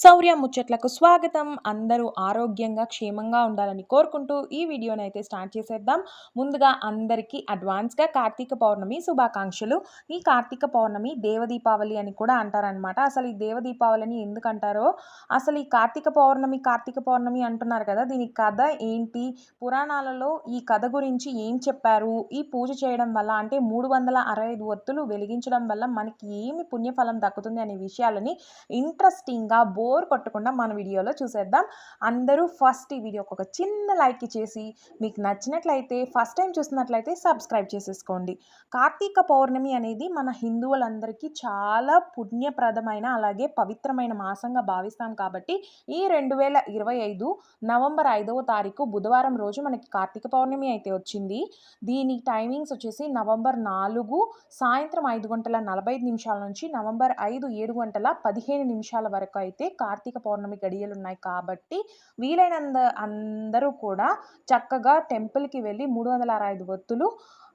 శౌర్య ముచ్చట్లకు స్వాగతం. అందరూ ఆరోగ్యంగా క్షేమంగా ఉండాలని కోరుకుంటూ ఈ వీడియోని అయితే స్టార్ట్ చేసేద్దాం. ముందుగా అందరికీ అడ్వాన్స్గా కార్తీక పౌర్ణమి శుభాకాంక్షలు. ఈ కార్తీక పౌర్ణమి దేవదీపావళి అని కూడా అంటారనమాట అసలు ఈ దేవదీపావళిని ఎందుకు అంటారో అసలు ఈ కార్తీక పౌర్ణమి కార్తీక పౌర్ణమి అంటున్నారు కదా దీని కథ ఏంటి? పురాణాలలో ఈ కథ గురించి ఏం చెప్పారు? ఈ పూజ చేయడం వల్ల అంటే మూడు వందల అరవై ఐదు ఒత్తులు వెలిగించడం వల్ల మనకి ఏమి పుణ్యఫలం దక్కుతుంది అనే విషయాలని ఇంట్రెస్టింగ్గా బో బోర్ కొట్టకుండా మన వీడియోలో చూసేద్దాం. అందరూ ఫస్ట్ ఈ వీడియోకి ఒక చిన్న లైక్ ఇచ్చేసి మీకు నచ్చినట్లయితే ఫస్ట్ టైం చూస్తున్నట్లయితే సబ్స్క్రైబ్ చేసేసుకోండి. కార్తీక పౌర్ణమి అనేది మన హిందువులందరికీ చాలా పుణ్యప్రదమైన అలాగే పవిత్రమైన మాసంగా భావిస్తాం కాబట్టి ఈ రెండు వేల ఇరవై ఐదు నవంబర్ ఐదవ తారీఖు బుధవారం రోజు మనకి కార్తీక పౌర్ణమి అయితే వచ్చింది. దీని టైమింగ్స్ వచ్చేసి నవంబర్ నాలుగు సాయంత్రం ఐదు గంటల నలభై ఐదు నిమిషాల నుంచి నవంబర్ ఐదు ఏడు గంటల పదిహేను నిమిషాల వరకు అయితే కార్తీక పౌర్ణమి గడియలు ఉన్నాయి కాబట్టి వీలైనంద అందరూ కూడా చక్కగా టెంపుల్కి వెళ్ళి మూడు వందల అరవై ఐదు ఒత్తులు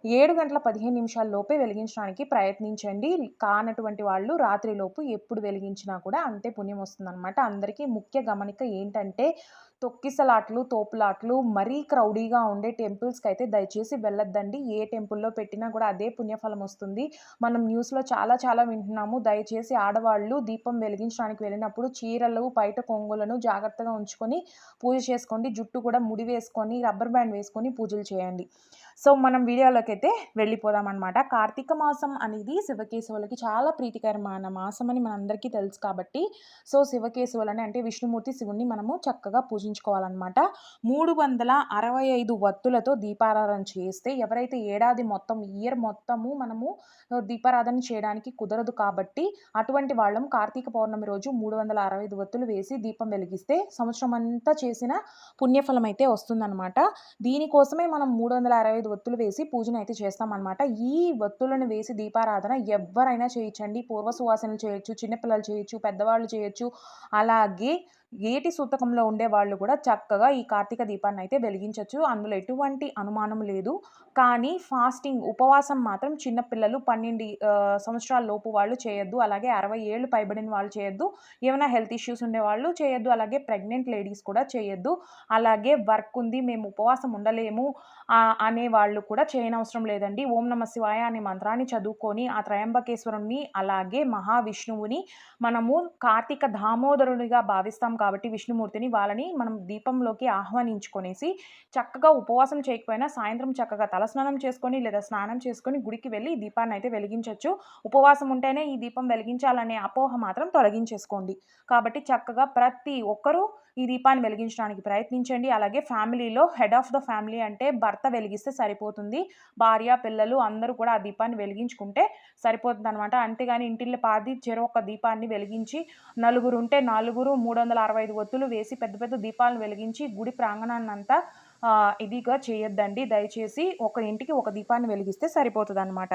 ఏడు గంటల పదిహేను నిమిషాల లోపే వెలిగించడానికి ప్రయత్నించండి. కానటువంటి వాళ్ళు రాత్రిలోపు ఎప్పుడు వెలిగించినా కూడా అంతే పుణ్యం వస్తుందన్నమాట. అందరికీ ముఖ్య గమనిక ఏంటంటే తొక్కిసలాట్లు తోపులాట్లు మరీ క్రౌడీగా ఉండే టెంపుల్స్కి అయితే దయచేసి వెళ్ళొద్దండి. ఏ టెంపుల్లో పెట్టినా కూడా అదే పుణ్యఫలం వస్తుంది. మనం న్యూస్లో చాలా చాలా వింటున్నాము. దయచేసి ఆడవాళ్ళు దీపం వెలిగించడానికి వెళ్ళినప్పుడు చీరలు బయట కొంగులను జాగ్రత్తగా ఉంచుకొని పూజ చేసుకోండి. జుట్టు కూడా ముడి వేసుకొని రబ్బర్ బ్యాండ్ వేసుకొని పూజలు చేయండి. సో మనం వీడియోలోకి అయితే వెళ్ళిపోదాం అనమాట కార్తీక మాసం అనేది శివకేశవులకి చాలా ప్రీతికరమైన మాసం అని మనందరికీ తెలుసు కాబట్టి సో శివకేశవులని అంటే విష్ణుమూర్తి శివుణ్ణి మనము చక్కగా పూజించుకోవాలన్నమాట. మూడు వందల అరవై ఐదు వత్తులతో దీపారాధన చేస్తే ఎవరైతే ఏడాది మొత్తం ఇయర్ మొత్తము మనము దీపారాధన చేయడానికి కుదరదు కాబట్టి అటువంటి వాళ్ళం కార్తీక పౌర్ణమి రోజు మూడు వందల అరవై ఐదు వత్తులు వేసి దీపం వెలిగిస్తే సంవత్సరం అంతా చేసిన పుణ్యఫలం అయితే వస్తుందన్నమాట. దీనికోసమే మనం మూడు వందల అరవై ఐదు ఒత్తులు వేసి పూజను అయితే చేస్తామన్నమాట. ఈ ఒత్తులను వేసి దీపారాధన ఎవరైనా చేయొచ్చండి. పూర్వ సువాసనలు చేయొచ్చు చిన్నపిల్లలు చేయొచ్చు పెద్దవాళ్ళు చేయొచ్చు. అలాగే ఏటి సూతకంలో ఉండే వాళ్ళు కూడా చక్కగా ఈ కార్తీక దీపాన్ని అయితే వెలిగించవచ్చు అందులో ఎటువంటి అనుమానం లేదు. కానీ ఫాస్టింగ్ ఉపవాసం మాత్రం చిన్నపిల్లలు పన్నెండు సంవత్సరాల లోపు వాళ్ళు చేయొద్దు. అలాగే అరవై ఏళ్ళు పైబడిన వాళ్ళు చేయొద్దు. ఏమైనా హెల్త్ ఇష్యూస్ ఉండే వాళ్ళు చేయొద్దు. అలాగే ప్రెగ్నెంట్ లేడీస్ కూడా చేయొద్దు. అలాగే వర్క్ ఉంది మేము ఉపవాసం ఉండలేము అనే వాళ్ళు కూడా చేయనవసరం లేదండి. ఓం నమ శివాయ అనే మంత్రాన్ని చదువుకొని ఆ త్రయంబకేశ్వరుణ్ణి అలాగే మహావిష్ణువుని మనము కార్తీక దామోదరునిగా భావిస్తాం కాబట్టి విష్ణుమూర్తిని వాళ్ళని మనం దీపంలోకి ఆహ్వానించుకొనేసి చక్కగా ఉపవాసం చేయకపోయినా సాయంత్రం చక్కగా తలస్నానం చేసుకొని లేదా స్నానం చేసుకొని గుడికి వెళ్ళి దీపాన్ని అయితే వెలిగించవచ్చు ఉపవాసం ఉంటేనే ఈ దీపం వెలిగించాలనే అపోహ మాత్రం తొలగించేసుకోండి. కాబట్టి చక్కగా ప్రతి ఒక్కరూ ఈ దీపాన్ని వెలిగించడానికి ప్రయత్నించండి. అలాగే ఫ్యామిలీలో హెడ్ ఆఫ్ ద ఫ్యామిలీ అంటే భర్త వెలిగిస్తే సరిపోతుంది. భార్య పిల్లలు అందరూ కూడా ఆ దీపాన్ని వెలిగించుకుంటే సరిపోతుంది అనమాట అంతేగాని ఇంటిల్లి పాది చెరొక దీపాన్ని వెలిగించి నలుగురు ఉంటే నలుగురు మూడు వందల అరవై ఐదు ఒత్తులు వేసి పెద్ద పెద్ద దీపాలను వెలిగించి గుడి ప్రాంగణాన్నంతా ఇదిగా చేయొద్దండి. దయచేసి ఒక ఇంటికి ఒక దీపాన్ని వెలిగిస్తే సరిపోతుంది అనమాట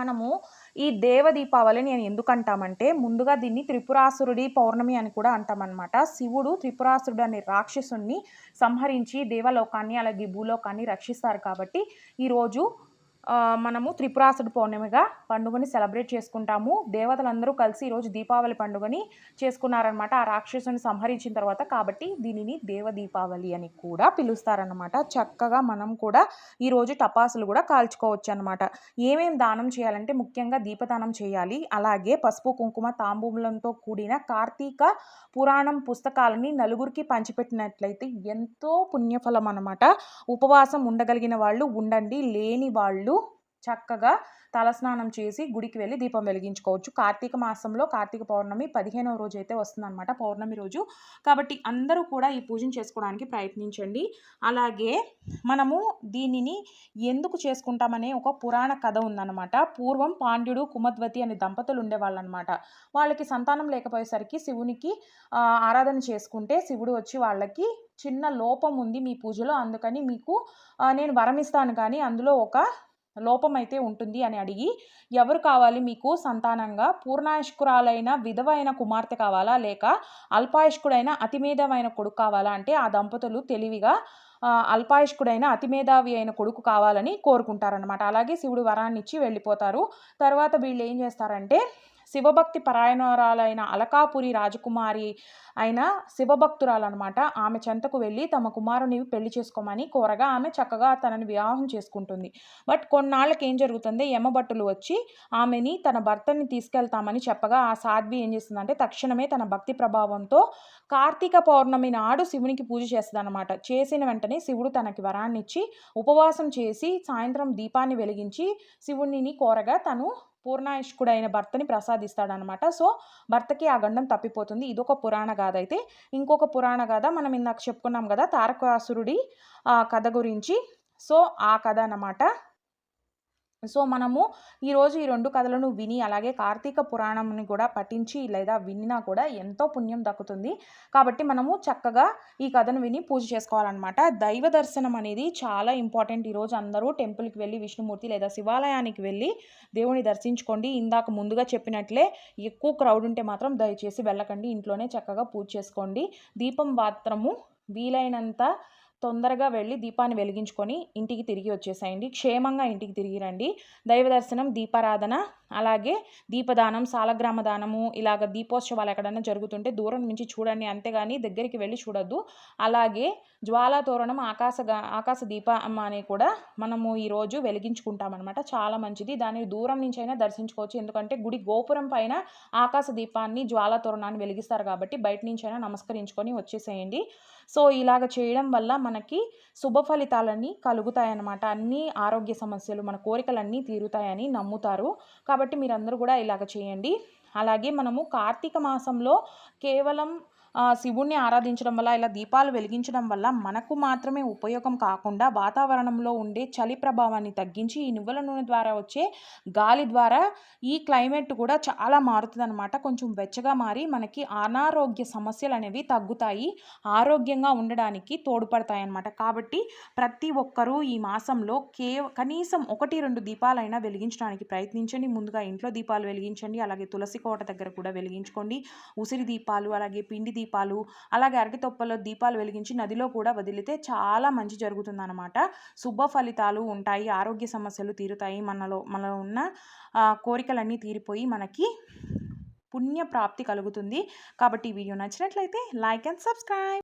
మనము ఈ దేవ దీపావళి నేను ఎందుకంటామంటే ముందుగా దీన్ని త్రిపురాసురుడి పౌర్ణమి అని కూడా అంటామన్నమాట. శివుడు త్రిపురాసురుడు అనే రాక్షసుని సంహరించి దేవలోకాన్ని అలాగే భూలోకాన్ని రక్షిస్తారు కాబట్టి ఈరోజు మనము త్రిపురాసుడు పౌర్ణమిగా పండుగని సెలబ్రేట్ చేసుకుంటాము. దేవతలందరూ కలిసి ఈరోజు దీపావళి పండుగని చేసుకున్నారనమాట ఆ రాక్షసుని సంహరించిన తర్వాత కాబట్టి దీనిని దేవ దీపావళి అని కూడా పిలుస్తారనమాట చక్కగా మనం కూడా ఈరోజు టపాసులు కూడా కాల్చుకోవచ్చు అనమాట ఏమేం దానం చేయాలంటే ముఖ్యంగా దీపదానం చేయాలి. అలాగే పసుపు కుంకుమ తాంబూలంతో కూడిన కార్తీక పురాణం పుస్తకాలని నలుగురికి పంచిపెట్టినట్లయితే ఎంతో పుణ్యఫలం అనమాట ఉపవాసం ఉండగలిగిన వాళ్ళు ఉండండి. లేని వాళ్ళు చక్కగా తలస్నానం చేసి గుడికి వెళ్ళి దీపం వెలిగించుకోవచ్చు. కార్తీక మాసంలో కార్తీక పౌర్ణమి పదిహేనవ రోజు అయితే వస్తుందన్నమాట పౌర్ణమి రోజు. కాబట్టి అందరూ కూడా ఈ పూజను చేసుకోవడానికి ప్రయత్నించండి. అలాగే మనము దీనిని ఎందుకు చేసుకుంటామనే ఒక పురాణ కథ ఉందన్నమాట. పూర్వం పాండ్యుడు కుమద్వతి అనే దంపతులు ఉండేవాళ్ళు అనమాట వాళ్ళకి సంతానం లేకపోయేసరికి శివునికి ఆరాధన చేసుకుంటే శివుడు వచ్చి వాళ్ళకి చిన్న లోపం ఉంది మీ పూజలో. అందుకని మీకు నేను వరమిస్తాను కానీ అందులో ఒక లోపం అయితే ఉంటుంది అని అడిగి ఎవరు కావాలి మీకు సంతానంగా? పూర్ణాయుష్కురాలైన విధవైన కుమార్తె కావాలా? లేక అల్పాయుష్కుడైన అతిమేధమైన కొడుకు కావాలా? అంటే ఆ దంపతులు తెలివిగా అల్పాయుష్కుడైన అతిమేధావి అయిన కొడుకు కావాలని కోరుకుంటారనమాట అలాగే శివుడు వరాన్ని ఇచ్చి వెళ్ళిపోతారు. తర్వాత వీళ్ళు ఏం చేస్తారంటే శివభక్తి పరాయణరాలైన అలకాపురి రాజకుమారి అయిన శివభక్తురాలన్నమాట. ఆమె చెంతకు వెళ్ళి తమ కుమారుని పెళ్ళి చేసుకోమని కోరగా ఆమె చక్కగా తనని వివాహం చేసుకుంటుంది. బట్ కొన్నాళ్ళకి ఏం జరుగుతుంది? యమభట్టులు వచ్చి ఆమెని తన భర్తని తీసుకెళ్తామని చెప్పగా ఆ సాధ్వి ఏం చేస్తుందంటే తక్షణమే తన భక్తి ప్రభావంతో కార్తీక పౌర్ణమి నాడు శివునికి పూజ చేస్తుంది అనమాట చేసిన వెంటనే శివుడు తనకి వరాన్ని ఇచ్చి ఉపవాసం చేసి సాయంత్రం దీపాన్ని వెలిగించి శివుడిని కోరగా తను పూర్ణాయుష్కుడైన భర్తని సంపాదిస్తాడనమాట సో భర్తకి ఆ గండం తప్పిపోతుంది. ఇదొక పురాణ గాథ అయితే. ఇంకొక పురాణ గాథ మనం ఇందాక చెప్పుకున్నాం కదా తారకాసురుడి కథ గురించి. సో ఆ కథ అన్నమాట. సో మనము ఈరోజు ఈ రెండు కథలను విని అలాగే కార్తీక పురాణంని కూడా పఠించి లేదా వినినా కూడా ఎంతో పుణ్యం దక్కుతుంది. కాబట్టి మనము చక్కగా ఈ కథను విని పూజ చేసుకోవాలన్నమాట. దైవ దర్శనం అనేది చాలా ఇంపార్టెంట్. ఈరోజు అందరూ టెంపుల్కి వెళ్ళి విష్ణుమూర్తి లేదా శివాలయానికి వెళ్ళి దేవుని దర్శించుకోండి. ఇందాక ముందుగా చెప్పినట్లే ఎక్కువ క్రౌడ్ ఉంటే మాత్రం దయచేసి వెళ్ళకండి. ఇంట్లోనే చక్కగా పూజ చేసుకోండి. దీపం మాత్రము వీలైనంత తొందరగా వెళ్ళి దీపాన్ని వెలిగించుకొని ఇంటికి తిరిగి వచ్చేసేయండి. క్షేమంగా ఇంటికి తిరిగి రండి. దైవ దర్శనం దీపారాధన అలాగే దీపదానం సాలగ్రామ దానము ఇలాగ దీపోత్సవాలు ఎక్కడైనా జరుగుతుంటే దూరం నుంచి చూడండి. అంతేగాని దగ్గరికి వెళ్ళి చూడొద్దు. అలాగే జ్వాలా తోరణం ఆకాశ ఆకాశ దీపం అని కూడా మనము ఈరోజు వెలిగించుకుంటామన్నమాట. చాలా మంచిది. దాన్ని దూరం నుంచి అయినా దర్శించుకోవచ్చు. ఎందుకంటే గుడి గోపురం పైన ఆకాశ దీపాన్ని జ్వాలా తోరణాన్ని వెలిగిస్తారు కాబట్టి బయట నుంచి అయినా నమస్కరించుకొని వచ్చేసేయండి. సో ఇలాగ చేయడం వల్ల మనకి శుభ ఫలితాలన్నీ కలుగుతాయన్నమాట. అన్ని ఆరోగ్య సమస్యలు మన కోరికలన్నీ తీరుతాయని నమ్ముతారు. కాబట్టి మీరందరూ కూడా ఇలాగ చేయండి. అలాగే మనము కార్తీక మాసంలో కేవలం శివుణ్ణి ఆరాధించడం వల్ల ఇలా దీపాలు వెలిగించడం వల్ల మనకు మాత్రమే ఉపయోగం కాకుండా వాతావరణంలో ఉండే చలి ప్రభావాన్ని తగ్గించి ఈ నువ్వుల నూనె ద్వారా వచ్చే గాలి ద్వారా ఈ క్లైమేట్ కూడా చాలా మారుతుంది అనమాట కొంచెం వెచ్చగా మారి మనకి అనారోగ్య సమస్యలు అనేవి తగ్గుతాయి. ఆరోగ్యంగా ఉండడానికి తోడ్పడతాయి అన్నమాట కాబట్టి ప్రతి ఒక్కరూ ఈ మాసంలో కేవ కనీసం ఒకటి రెండు దీపాలైనా వెలిగించడానికి ప్రయత్నించండి. ముందుగా ఇంట్లో దీపాలు వెలిగించండి. అలాగే తులసి కోట దగ్గర కూడా వెలిగించుకోండి. ఉసిరి దీపాలు అలాగే పిండి దీపాలు అలాగే అరటి తొప్పలో దీపాలు వెలిగించి నదిలో కూడా వదిలితే చాలా మంచి జరుగుతుందన్నమాట. శుభ ఫలితాలు ఉంటాయి ఆరోగ్య సమస్యలు తీరుతాయి మనలో మనలో ఉన్న కోరికలన్నీ తీరిపోయి మనకి పుణ్య ప్రాప్తి కలుగుతుంది. కాబట్టి ఈ వీడియో నచ్చినట్లయితే లైక్ అండ్ సబ్స్క్రైబ్.